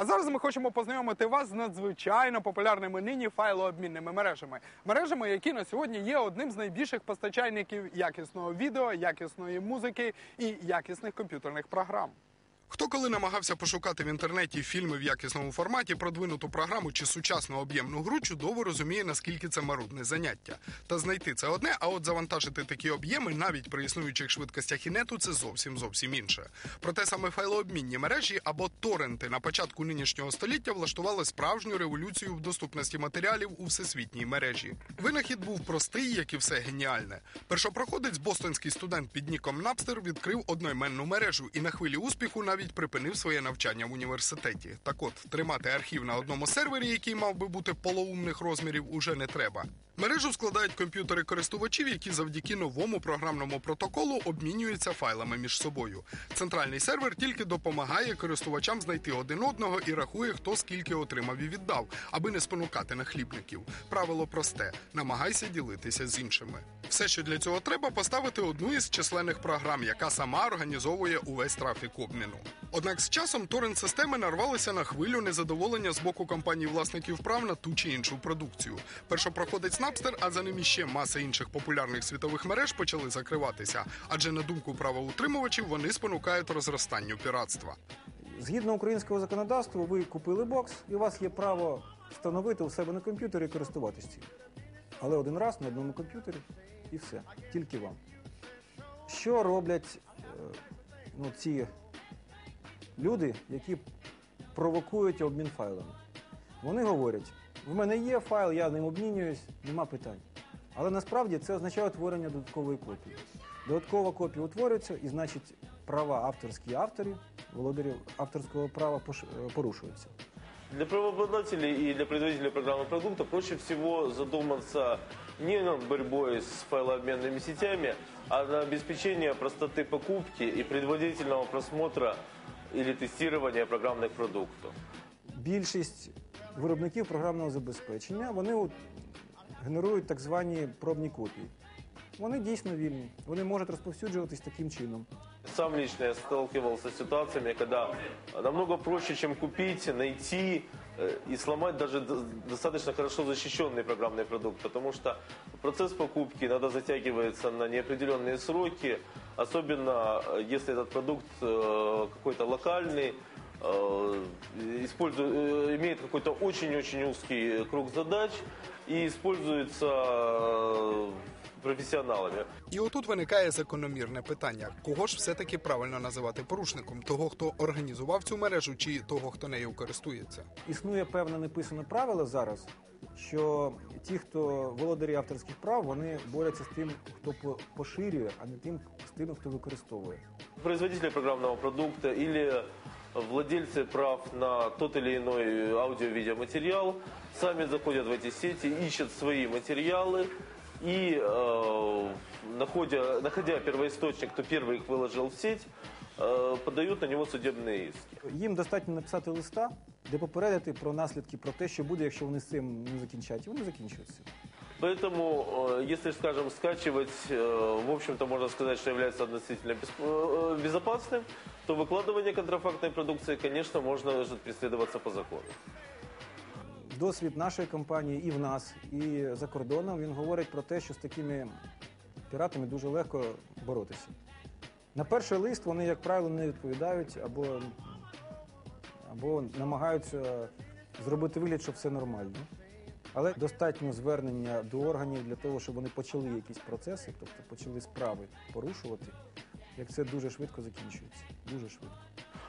А зараз ми хочемо познайомити вас з надзвичайно популярними нині файлообмінними мережами. Мережами, які на сьогодні є одним з найбільших постачальників якісного відео, якісної музики і якісних комп'ютерних програм. Хто коли намагався пошукати в інтернеті фільми в якісному форматі, продвинуту програму чи сучасну об'ємну гру, чудово розуміє, наскільки це марудне заняття. Та знайти це одне, а от завантажити такі об'єми навіть при існуючих швидкостях інету це зовсім зовсім інше. Проте саме файлообмінні мережі або торренти на початку нинішнього століття влаштували справжню революцію в доступності матеріалів у всесвітній мережі. Винахід був простий, як і все геніальне. Першопроходець бостонський студент під ніком Напстер відкрив одноіменну мережу і на хвилі успіху навіть припинив своє навчання в університеті. Так от тримати архів на одному сервері, який мав би бути полоумних розмірів, уже не треба. Мережу складають комп'ютери користувачів, які завдяки новому програмному протоколу обмінюються файлами між собою. Центральний сервер тільки допомагає користувачам знайти один одного і рахує, хто скільки отримав і віддав, аби не спонукати нахлібників. Правило просте: намагайся ділитися з іншими. Все, що для цього треба, поставити одну із численних програм, яка сама організовує увесь трафік обміну. Однак з часом торрент системи нарвалися на хвилю незадоволення з боку компаній власників прав на ту чи іншу продукцію. Першопроходець Napster, а за ним іще маса інших популярних світових мереж почали закриватися, адже на думку правоутримувачів вони спонукають розростанню піратства. Згідно українського законодавства, ви купили бокс, і у вас є право встановити у себе на комп'ютері і користуватись цим. Але один раз на одному комп'ютері і все. Тільки вам. Що роблять е, ну, ці люди, які провокують обмін файлами? Вони говорять: в мене є файл, я ним обмінююсь, нема питань. Але насправді це означає утворення додаткової копії. Додаткова копія утворюється, і значить права авторські авторів, володарів авторського права е, порушуються. Для правообладателей и для производителей программного продукта проще всего задуматься не над борьбой с файлообменными сетями, а на обеспечение простоты покупки и предварительного просмотра или тестирования программных продуктов. Більшість виробників програмного забезпечення вони от генерують так звані пробні копії. Вони дійсно вільні, вони можуть розповсюджуватись таким чином. Сам лично я сталкивался с ситуациями, когда намного проще, чем купить, найти э, и сломать даже д- достаточно хорошо защищенный программный продукт, потому что процесс покупки иногда затягивается на неопределенные сроки, особенно э, если этот продукт э, какой-то локальный, э, использует, э, имеет какой-то очень-очень узкий круг задач и используется э, профессионалами. І отут виникає закономірне питання: кого ж все-таки правильно називати порушником? Того, хто організував цю мережу, чи того, хто нею користується? Існує певне неписане правило зараз, що ті, хто володарі авторських прав, вони борються з тим, хто по- поширює, а не тим з тим, хто використовує. производители программного продукта или владельцы прав на тот или иной аудио-видеоматериал сами заходят в эти сети, ищут свои материалы и, э, находя, находя первоисточник, кто первый их выложил в сеть, э, подают на него судебные иски. Їм достатньо написати листа, де попередити про наслідки, про те, що буде, якщо вони з цим не закінчать. І вони закінчуються. Поэтому, э, если, скажем, скачивать, э, в общем-то, можно сказать, что является относительно бес- э, безопасным, то выкладывание контрафактной продукции, конечно, можно может преследоваться по закону. Досвід нашої компанії і в нас, і за кордоном він говорить про те, що з такими піратами дуже легко боротися. На перший лист вони, як правило, не відповідають або, або намагаються зробити вигляд, що все нормально. Але достатньо звернення до органів для того, щоб вони почали якісь процеси, тобто почали справи порушувати, як це дуже швидко закінчується. Дуже швидко.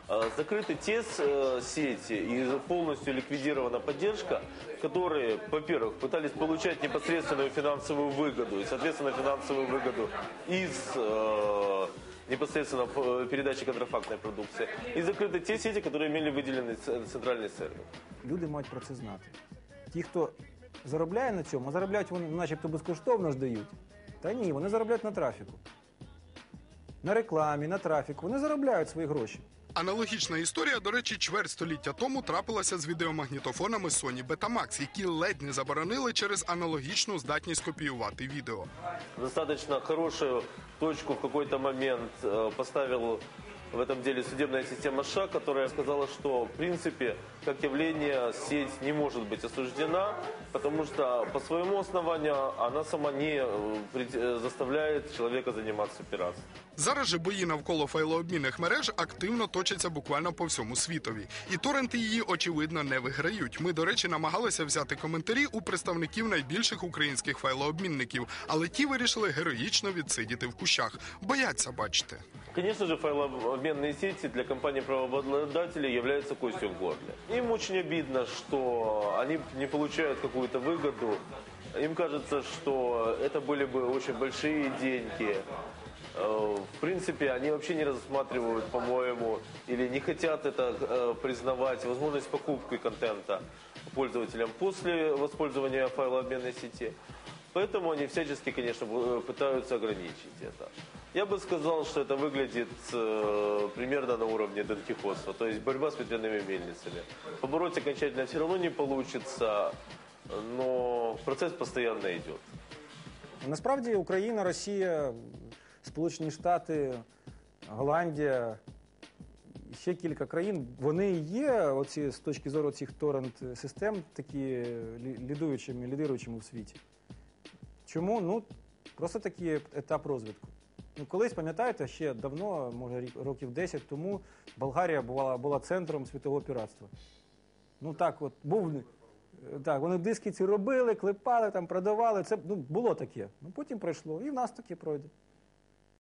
Э, Закрыты те с- э, сети и полностью ликвидирована поддержка, которые, во-первых, пытались получать непосредственную финансовую выгоду и, соответственно, финансовую выгоду из э, непосредственно э, передачи контрафактной продукции. И закрыты те сети, которые имели выделенный ц- центральный сервер. Люди мають про це знати. Ті, хто заробляє на цьому, а заробляють вони начебто безкоштовно ж дають. Та ні, вони заробляють на трафіку. На рекламі, на трафіку. Вони заробляють свої гроші. Аналогічна історія, до речі, чверть століття тому трапилася з відеомагнітофонами Sony Betamax, які ледь не заборонили через аналогічну здатність копіювати відео. Достаточно хорошую точку в какой-то момент э, поставил в этом деле судебная система США, которая сказала, что в принципе как явление сеть не может быть осуждена, потому что по своему основанию она сама не э, пред- э, заставляет человека заниматься пиратством. Зараз же бої навколо файлообмінних мереж активно точаться буквально по всьому світові. І торренти її, очевидно, не виграють. Ми, до речі, намагалися взяти коментарі у представників найбільших українських файлообмінників, але ті вирішили героїчно відсидіти в кущах. Бояться, бачите. Конечно же, файлообменные сети для компаний правообладателей являются костью в горле. Им очень обидно, что они не получают какую-то выгоду. Им кажется, что это были бы очень большие деньги. Э, В принципе, они вообще не рассматривают, по-моему, или не хотят это э, признавать, возможность покупки контента пользователям после воспользования файлообменной сети. Поэтому они всячески, конечно, бу- пытаются ограничить это. Я бы сказал, что это выглядит э, примерно на уровне донкихотства, то есть борьба с ветряными мельницами. Побороть окончательно все равно не получится, но процесс постоянно идет. Насправді Україна, Росія, Сполучені Штати, Голландія, ще кілька країн, вони і є оці, з точки зору цих торрент-систем такі лідуючими, лідируючими в світі. Чому? Ну, просто такий етап розвитку. Ну, колись, пам'ятаєте, ще давно, може років 10 тому, Болгарія була, була центром світового піратства. Ну так, от був. е, Так, вони диски ці робили, клепали, там продавали. Це ну, було таке. Ну потім пройшло, і в нас таке пройде.